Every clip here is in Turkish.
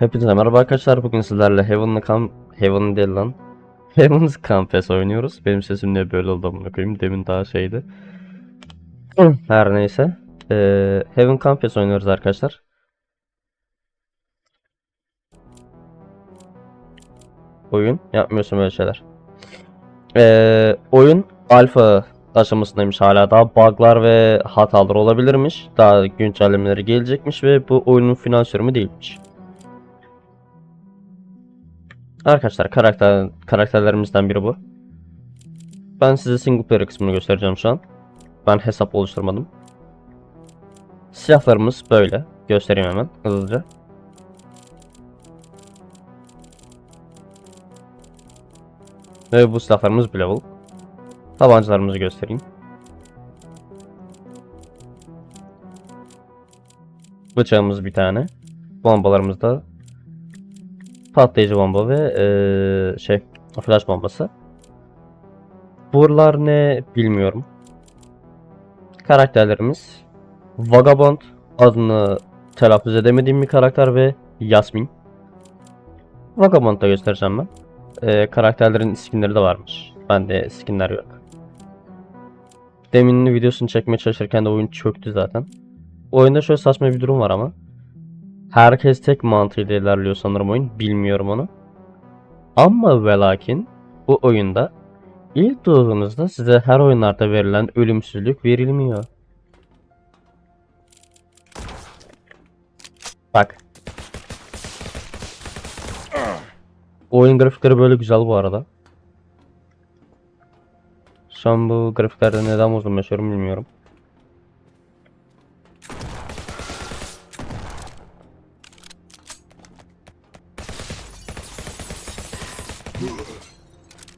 Hepinize merhaba arkadaşlar. Bugün sizlerle Heaven'lı Camp... Heaven değil lan. Heaven's Campus oynuyoruz. Benim sesim niye böyle oldu amına koyayım. Demin daha şeydi. Her neyse. Ee, Heaven Campus oynuyoruz arkadaşlar. Oyun. Yapmıyorsun böyle şeyler. Ee, oyun alfa aşamasındaymış hala. Daha bug'lar ve hatalar olabilirmiş. Daha güncellemeleri gelecekmiş ve bu oyunun final sürümü değilmiş. Arkadaşlar karakter karakterlerimizden biri bu. Ben size single player kısmını göstereceğim şu an. Ben hesap oluşturmadım. Silahlarımız böyle. Göstereyim hemen hızlıca. Ve bu silahlarımız level. Tabancalarımızı göstereyim. Bıçağımız bir tane. Bombalarımız da patlayıcı bomba ve eee, şey flash bombası. Buralar ne bilmiyorum. Karakterlerimiz Vagabond adını telaffuz edemediğim bir karakter ve Yasmin. Vagabond'da göstereceğim ben. Eee, karakterlerin skinleri de varmış. Bende skinler yok. Demin videosunu çekmeye çalışırken de oyun çöktü zaten. Oyunda şöyle saçma bir durum var ama. Herkes tek mantığıyla ilerliyor sanırım oyun. Bilmiyorum onu. Ama ve lakin bu oyunda ilk doğduğunuzda size her oyunlarda verilen ölümsüzlük verilmiyor. Bak. Oyun grafikleri böyle güzel bu arada. Şu an bu grafiklerde neden yaşıyorum bilmiyorum.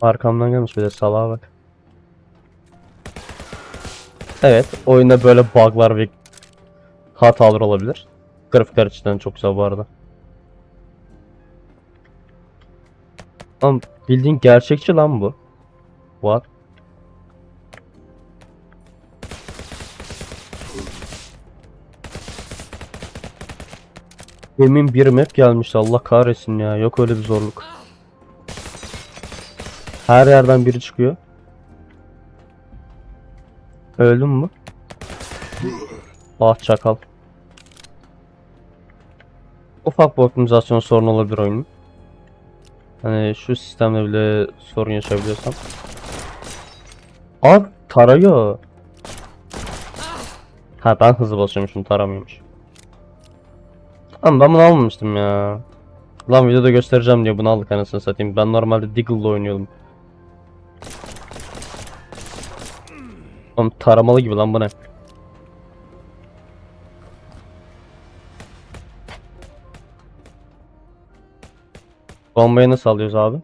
Arkamdan gelmiş bir de salağa bak. Evet, oyunda böyle bug'lar ve hatalar olabilir. Grafikler açısından çok güzel bu arada. Ama bildiğin gerçekçi lan bu. What? Demin bir map gelmişti Allah kahretsin ya. Yok öyle bir zorluk. Her yerden biri çıkıyor. Öldün mü? Ah çakal. Ufak bir optimizasyon sorunu olabilir oyunun. Hani şu sistemde bile sorun yaşayabiliyorsam. Abi tarıyor. Ha ben hızlı basıyormuşum taramıyormuş. Ama ben bunu almamıştım ya. Lan videoda göstereceğim diye bunu aldık anasını satayım. Ben normalde Deagle'la oynuyordum. Oğlum taramalı gibi lan bu ne? Bombayı nasıl alıyoruz abi?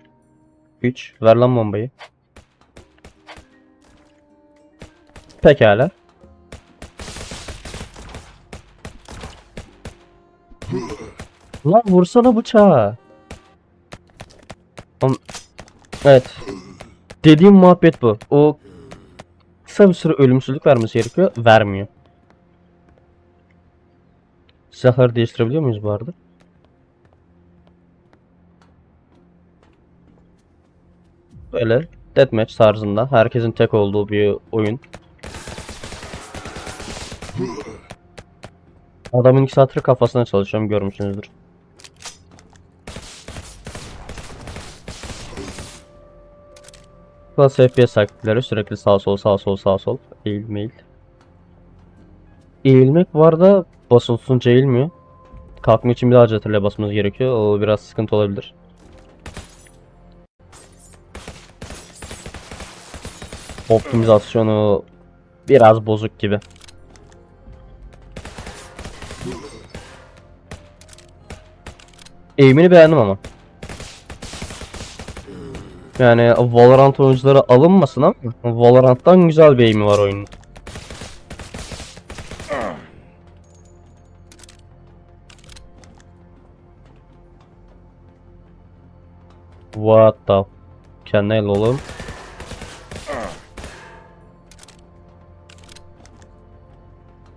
3. Ver lan bombayı. Pekala. Lan vursana bıçağı. Oğlum, Evet. Dediğim muhabbet bu. O kısa bir süre ölümsüzlük vermesi gerekiyor. Vermiyor. Silahları değiştirebiliyor muyuz bu arada? Böyle deathmatch tarzında herkesin tek olduğu bir oyun. Adamın iki saattir kafasına çalışıyorum görmüşsünüzdür. Plus FPS taktikleri sürekli sağ sol sağ sol sağ sol eğilme eğil. Eğilmek var da basılı tutunca eğilmiyor. Kalkmak için bir daha CTRL'e basmamız gerekiyor. O biraz sıkıntı olabilir. Optimizasyonu biraz bozuk gibi. Eğimini beğendim ama. Yani Valorant oyuncuları alınmasın ama Valorant'tan güzel bir eğimi var oyunun. What the Kendine el oğlum.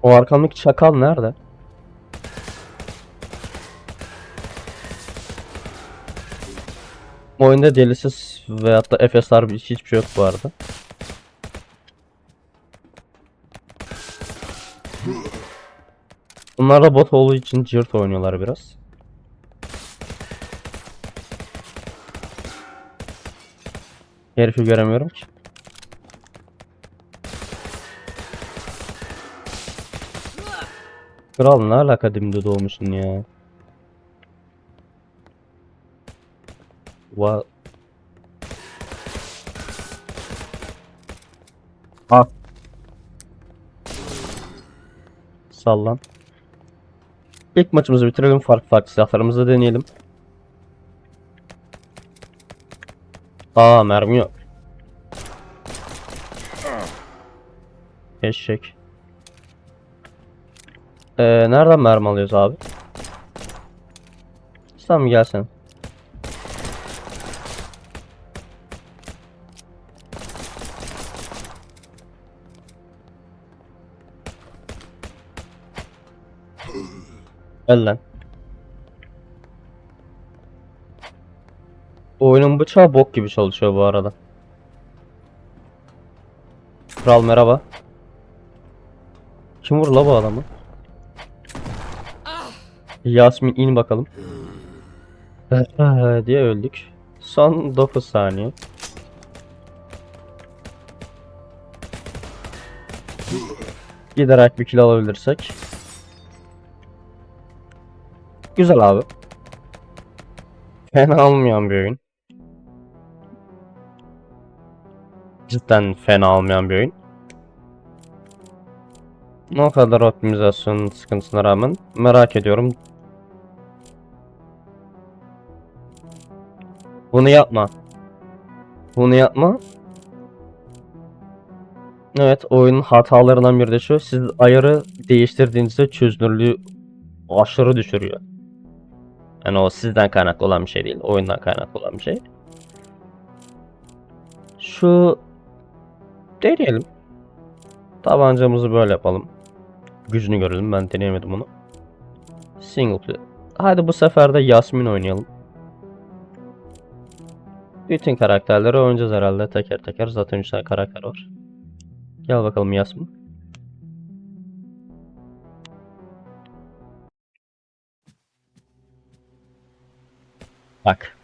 O arkamdaki çakal nerede? Oyunda delisiz veyahut da FSR bir- hiçbir şey yok bu arada. Bunlar da bot olduğu için cırt oynuyorlar biraz. Herifi göremiyorum ki. Kral ne alaka dimde doğmuşsun ya. Va Ha. Sallan. İlk maçımızı bitirelim. Farklı farklı silahlarımızı deneyelim. Aa mermi yok. Eşek. Ee, nereden mermi alıyoruz abi? Mi gelsen? Gel lan. Oyunun bıçağı bok gibi çalışıyor bu arada. Kral merhaba. Kim vurdu la bu adamı? Yasmin in bakalım. diye öldük. Son 9 saniye. Giderek bir kill alabilirsek. Güzel abi. Fena olmayan bir oyun. Cidden fena olmayan bir oyun. O kadar optimizasyon sıkıntısına rağmen merak ediyorum. Bunu yapma. Bunu yapma. Evet, oyunun hatalarından biri de şu. Siz ayarı değiştirdiğinizde çözünürlüğü aşırı düşürüyor. Yani o sizden kaynaklı olan bir şey değil. Oyundan kaynaklı olan bir şey. Şu deneyelim. Tabancamızı böyle yapalım. Gücünü görelim. Ben deneyemedim onu. Single player. Hadi bu sefer de Yasmin oynayalım. Bütün karakterleri oynayacağız herhalde teker teker. Zaten 3 tane karakter var. Gel bakalım Yasmin. Bak.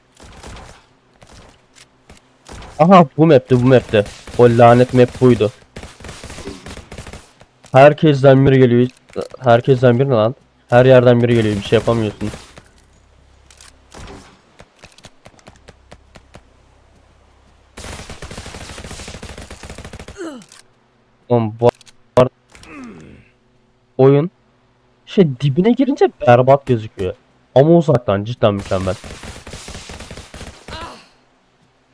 Aha bu map'ti bu map'ti. O lanet map buydu. Herkesten biri geliyor. Herkesten biri lan? Her yerden biri geliyor. Bir şey yapamıyorsun. Oğlum bu oyun şey dibine girince berbat gözüküyor. Ama uzaktan cidden mükemmel.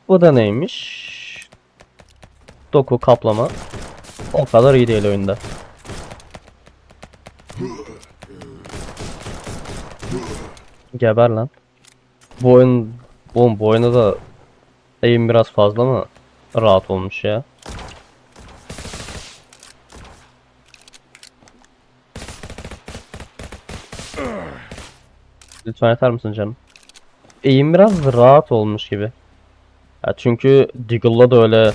Bu da neymiş? Doku kaplama. O kadar iyi değil oyunda. Geber lan. Bu oyun Oğlum bu oyunda da aim biraz fazla mı rahat olmuş ya. Lütfen yeter misin canım? Eğim biraz rahat olmuş gibi. Çünkü Deagle'la da öyle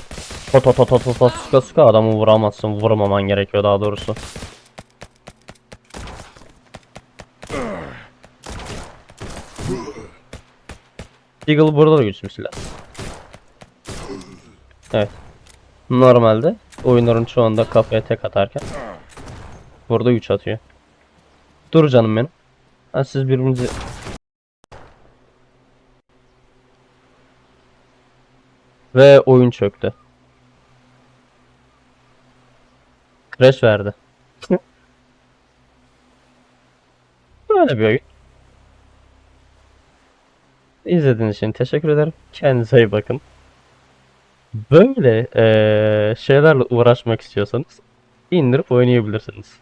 ta ta ta sıka sıka adamı vuramazsın. Vurmaman gerekiyor daha doğrusu. Deagle burada da güçlü silah. Evet. Normalde oyunların çoğunda kafaya tek atarken burada güç atıyor. Dur canım benim. Ha, siz birbirinizi Ve oyun çöktü. Crash verdi. Böyle bir oyun. İzlediğiniz için teşekkür ederim. Kendinize iyi bakın. Böyle eee, şeylerle uğraşmak istiyorsanız indirip oynayabilirsiniz.